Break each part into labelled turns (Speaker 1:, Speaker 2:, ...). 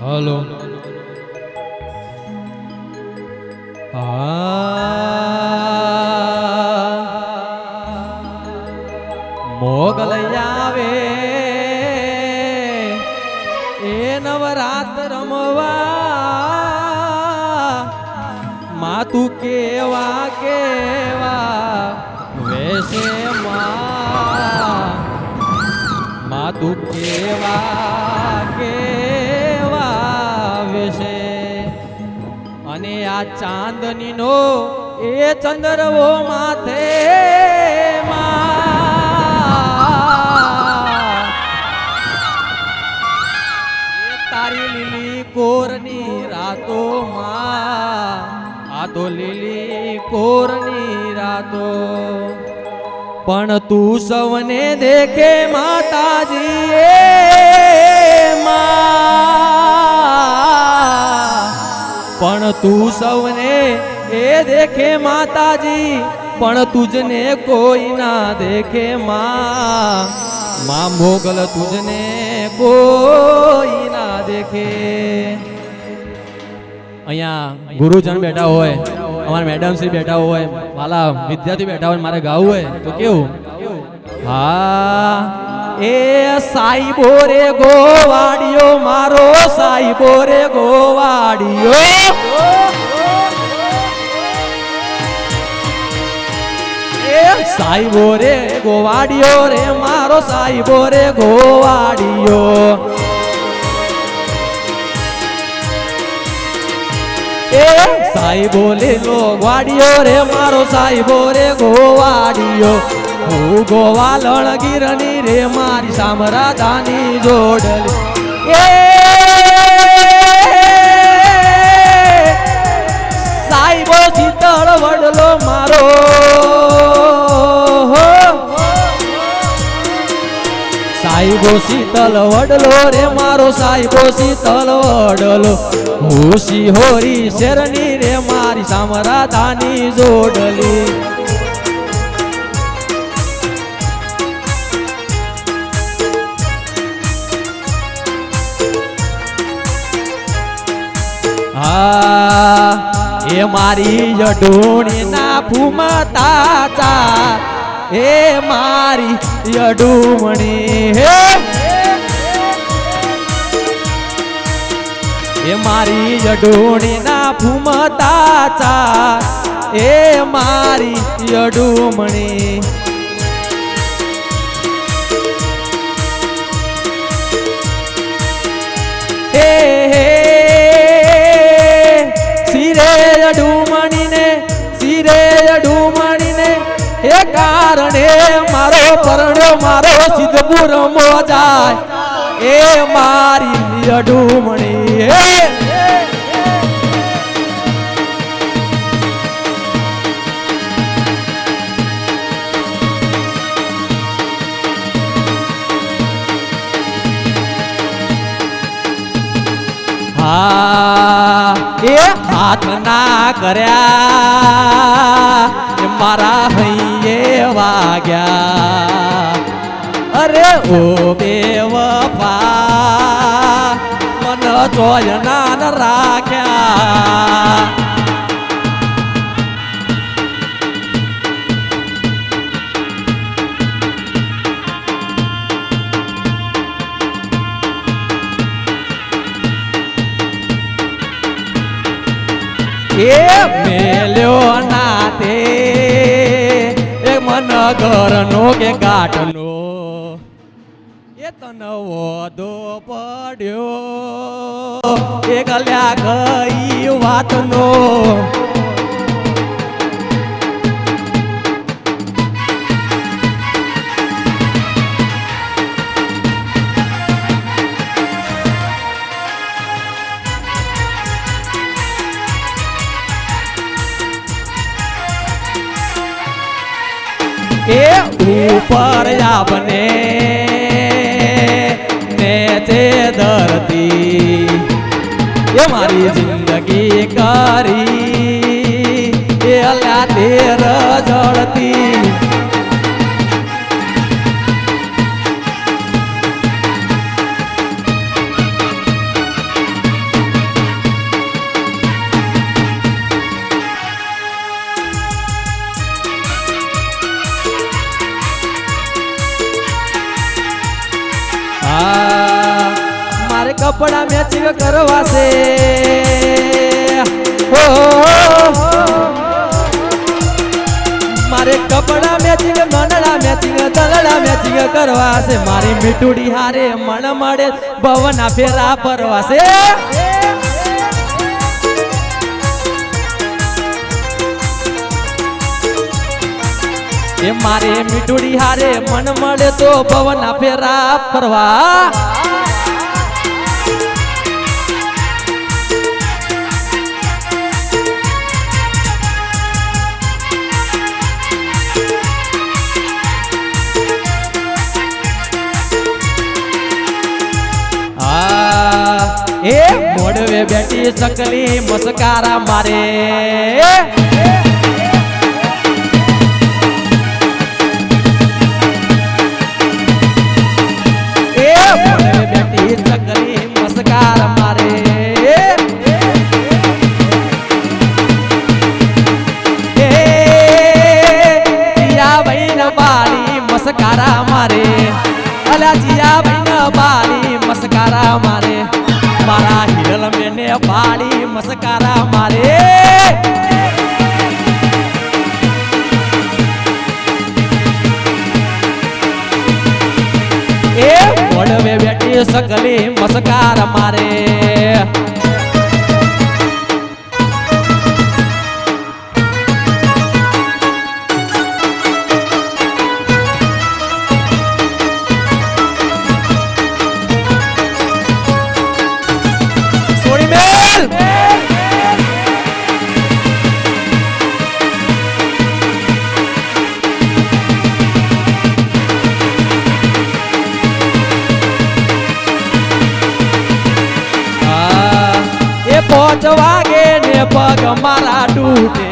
Speaker 1: Hello. Mughal આવે એ નવરાત રમવા માતું કેવા કેવા વેશે માં. માતું કેવા આ ચાંદની નો એ ચંદ્રવો માથે. તારી લીલી કોરની રાતો માં આ તો લીલી કોરની રાતો પણ તું સૌને દેખે માતાજી એ માં. પણ તું સૌને એ દેખે માતાજી, પણ તુજને કોઈ ના દેખે માં. માં મોગલ તુજને કોઈ ના દેખે. અહીંયા ગુરુજન બેઠા હોય, અમારા મેડમ શ્રી બેઠા હોય, વાલા વિદ્યાર્થી બેઠા હોય, મારે ગાવું હોય, તો કેવું? હા. એ સાઈબો રે ગોવાડિયો, મારો સાઈબો રે ગોવાડિયો. સાઈબો રે ગોવાડિયો રે, મારો સાઈબો રે ગોવાડિયો. એ સાઈબો લેલો વાડિયો રે, મારો સાઈ બોરે ગોવાડિયો. હું ગોવાલણ ગીરની રે મારી સામરાદાની જોડલી. એ સાઈબો શીતળ વડલો મારો. સાઈબો શીતલ વડલો રે મારો, સાઈબો શીતલ વડલો. હું હોરી શેરની રે મારી સામરાદાની જોડલી. એ મારી યડુણી ના ફૂમતા એ મારી યડુમણી હે. એ મારી યડુણી ના ફૂમતા એ મારી યડુમણી સિરે અડુમણીને સિરે અડુમણીને. એ કારણે મારો પરણ્યો, મારો સિદ્ધપુર મોજાય. એ મારી હા એ હાથ ના કર્યા મારા હૈયે વાગ્યા. અરે ઓ દેવ મન ચોયના રાખ્યા. એ મેલ્યો નાતે એ મન ઘરનો કે ગાંઠનો એ તને વધો પડ્યો. એ ગલ્યા ગઈ વાતનો. એ ઉપર નેચે કપડા મેચિંગ કરવા છે મારે કપડા મેચિંગ ગંડડા મેચિંગ તલડા મેચિંગ કરવા છે મારી મીઠુડી હારે મણ મળે, ભવના ફેરા ફરવા છે એ મારે મીઠુડી હારે મન મળે તો ભવના ફેરા ફરવા. એ મોડવે બેઠી સકલી મસ્કારા મારે. એ મોડવે બેઠી સકલી મસ્કાર મારે. મસ્કારા મારે. અલા જીયા ભાઈ બારી મસ્કારા મારે. મારા હિરલ મેને પાડી મસ્કારા મારે. એ વડવે બેઠી સકલી મસ્કાર મારે. પોચ વાગે ને પગ મારા તૂટે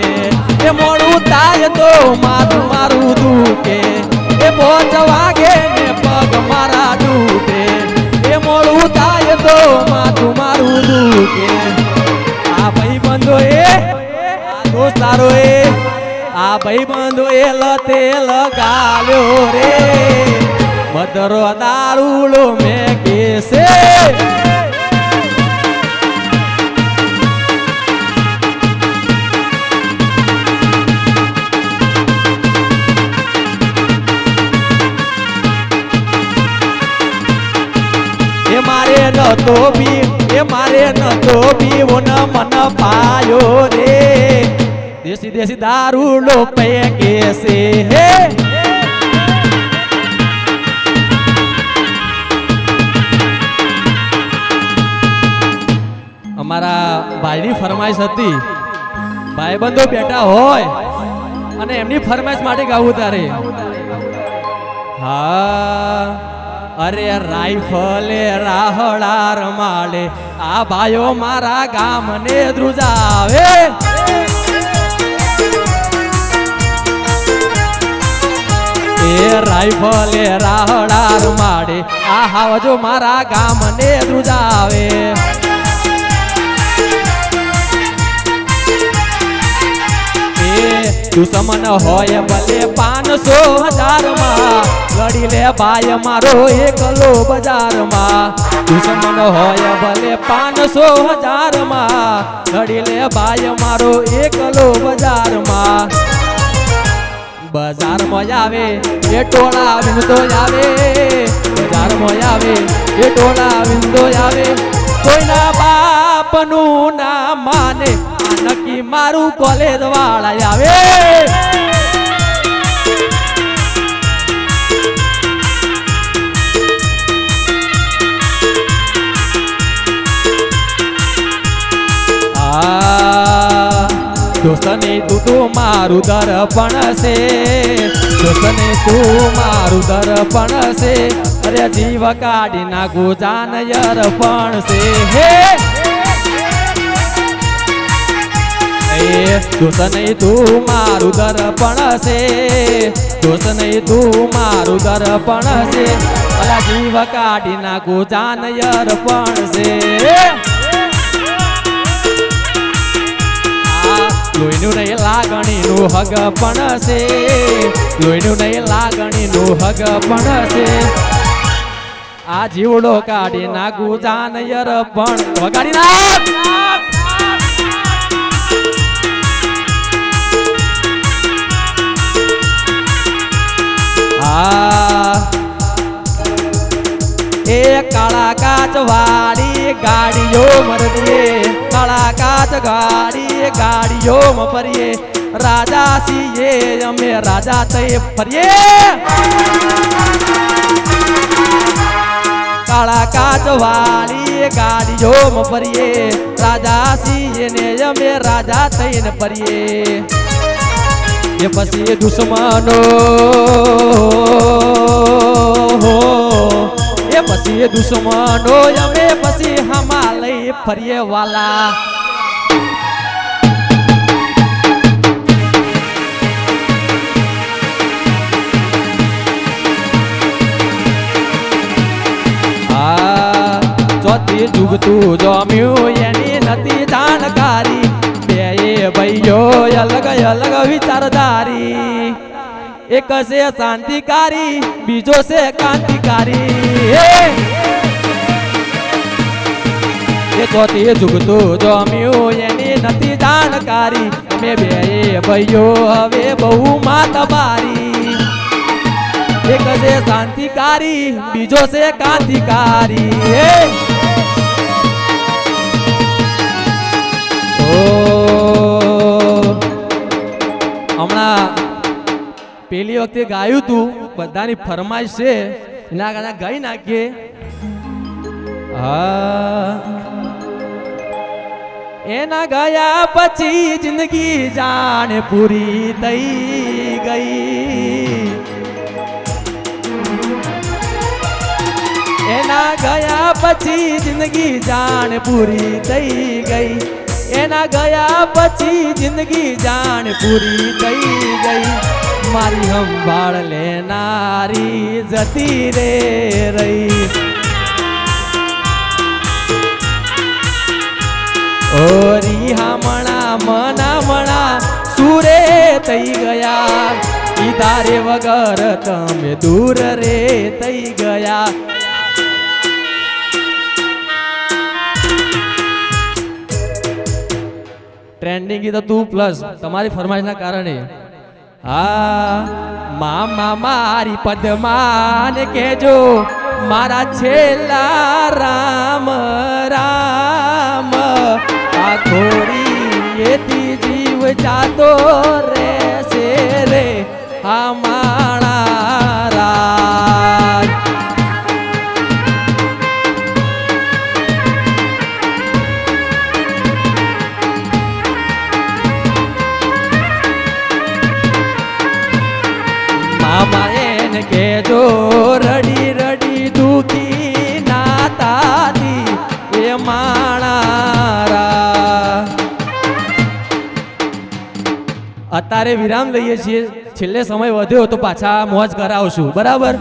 Speaker 1: એ મોડું થાય તો માથું મારું દુખે. એ પોચ વાગે ને પગ મારા તૂટે એ મોડું થાય તો માથું મારું દુખે. આ ભાઈ બંધો એ સારો એ. આ ભાઈ બંધો એ લતે લગાલ્યો રે. મધરો દારૂલો મેં કેસે. નતો પી એ મારે નતો પીવો ન મન પાયો રે. દેશી દેશી દારૂ લો પે કેસે હે? અમારા ભાઈની ફરમાઈશ હતી, ભાઈબંધો બેઠા હોય અને એમની ફરમાઈશ માટે ગાવું તારે. હા. અરે રાઈફલે રાહડા રમાડે આ ભાઈઓ મારા ગામને ધ્રુજાવે. રાઈફલે રાહડાર માડે આ હાવજો મારા ગામને ધ્રુજાવે. દુશ્મન હોય ભલે પાંચસો હજારમાં. લડી લે ભાઈ મારો એકલો બજારમાં. દુશ્મન હોય ભલે પાંચસો હજારમાં. લડી લે ભાઈ મારો એકલો બજારમાં. બજારમાં આવે એ ટોળા વિંદો આવે. બજારમાં આવે એ ટોળા વિંદો આવે. કોઈના બાપનું ના માને. નક્કી મારું કોલેજ વાળા આવે. દોસ્તને તું તો મારું દર્પણ છે. દોસ્તને તું મારું દર્પણ છે. અરે જીવ કાઢી નાખું જાન યરપણ છે. હે! એ જોશ નહીં તું મારું દર્પણ છે. જોશ નહીં તું મારું દર્પણ છે. અલા જીવ કાઢી નાખું જાન અર્પણ છે લોહીનું નહીં લાગણીનું હગ પણ છે. લોહીનું નહીં લાગણીનું હગ પણ છે. આ જીવડો કાઢી નાખું જાન અર્પણ પણ વગાડી નાખ કાચ વાળી ગાડીઓ મરદીએ કાળા કાચ ગાડી ગાડીઓ ફરીએ. રાજા છીએ અમે રાજા થઈ ફરીએ. કાળા કાચ વાળી ગાડીઓ ફરીએ. રાજા છીએ ને અમે રાજા થઈને ફરીએ. એ પછી દુશ્મનો એ પછી દુશ્મનો અમે પછી હમાલય ફરીએ વાલા ચોથી જુગતું જમ્યું એની નથી જાણકારી. બે ભાઈઓ અલગ અલગ વિચારધારી એક છે શાંતિકારી, બીજો છે ક્રાંતિકારી! એ ચોથી જુગતું જમ્યું, એની નથી જાણકારી અમે બે ભાઈઓ, હવે બહુ માતબારી એક છે શાંતિકારી, બીજો છે ક્રાંતિકારી! હમણાં પેલી વખતે ગાયું તું, બધાની ફરમાઈશ છે એના કારણે ગાઈ નાખીએ. હા. એના ગયા પછી જિંદગી જાણે પૂરી થઈ ગઈ. એના ગયા પછી જિંદગી જાણ પૂરી થઈ ગઈ. એના ગયા પછી જિંદગી જાણ પૂરી થઈ ગઈ. મારી સંભાળ લેનારી જતી રે રહી. ઓરી હામણા મના મણા સુરે થઈ ગયા. ઈ વગર તમે દૂર રે થઈ ગયા. ટ્રેન્ડિંગ ગીત તું પ્લસ તમારી ફરમાઈશના કારણે હા, મામા મારી પદમાન કેજો મારા છેલ્લા રામ રામ. આ થોડી એથી જીવ જાતો રહેશે રે, આ માણા કેજો રડી રડી દુખી નાતાતી એ માણારા. અત્યારે વિરામ લઈએ છીએ. છેલ્લે સમય વધ્યો તો પાછા મોજ કરાવશું. બરાબર?